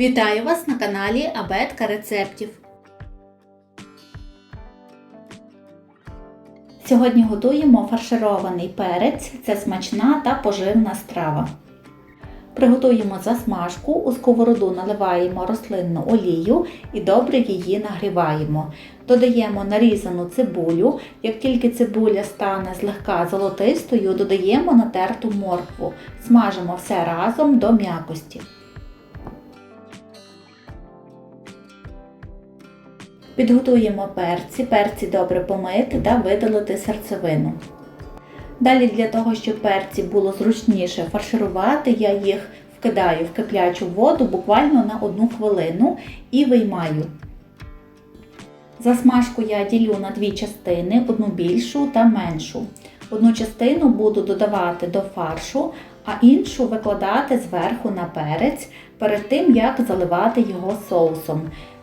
Вітаю вас на каналі Абетка рецептів. Сьогодні готуємо фарширований перець. Це смачна та поживна страва. Приготуємо засмажку, у сковороду наливаємо рослинну олію і добре її нагріваємо. Додаємо нарізану цибулю. Як тільки цибуля стане злегка золотистою, додаємо натерту моркву. Смажимо все разом до м'якості. Підготуємо перці, перці добре помити та видалити серцевину. Далі для того, щоб перці було зручніше фарширувати, я їх вкидаю в киплячу воду буквально на одну хвилину і виймаю. Засмажку я ділю на дві частини, одну більшу та меншу. Одну частину буду додавати до фаршу, а іншу викладати зверху на перець перед тим, як заливати його соусом.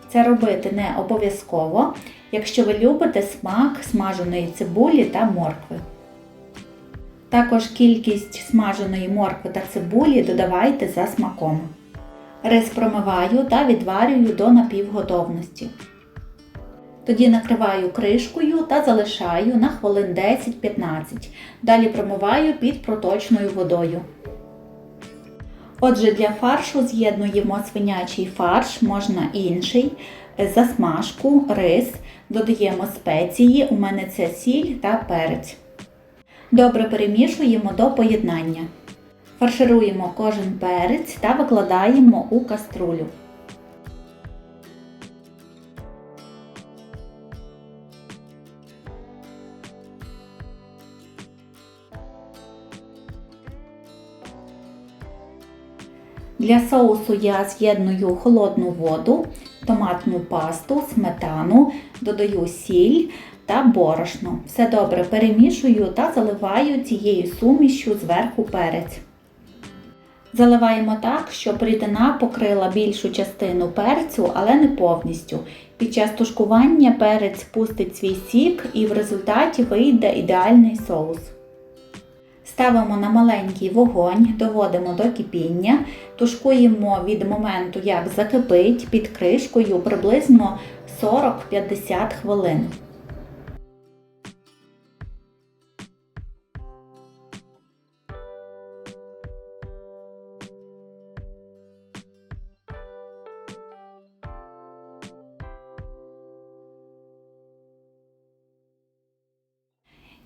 Це робити не обов'язково, якщо ви любите смак смаженої цибулі та моркви. Також кількість смаженої моркви та цибулі додавайте за смаком. Рис промиваю та відварюю до напівготовності. Тоді накриваю кришкою та залишаю на хвилин 10-15. Далі промиваю під проточною водою. Отже, для фаршу з'єднуємо свинячий фарш, можна інший, засмажку, рис, додаємо спеції, у мене це сіль та перець. Добре перемішуємо до поєднання. Фаршируємо кожен перець та викладаємо у каструлю. Для соусу я з'єдную холодну воду, томатну пасту, сметану, додаю сіль та борошно. Все добре перемішую та заливаю цією сумішю зверху перець. Заливаємо так, щоб рідина покрила більшу частину перцю, але не повністю. Під час тушкування перець пустить свій сік і в результаті вийде ідеальний соус. Ставимо на маленький вогонь, доводимо до кипіння, тушкуємо від моменту, як закипить під кришкою приблизно 40-50 хвилин.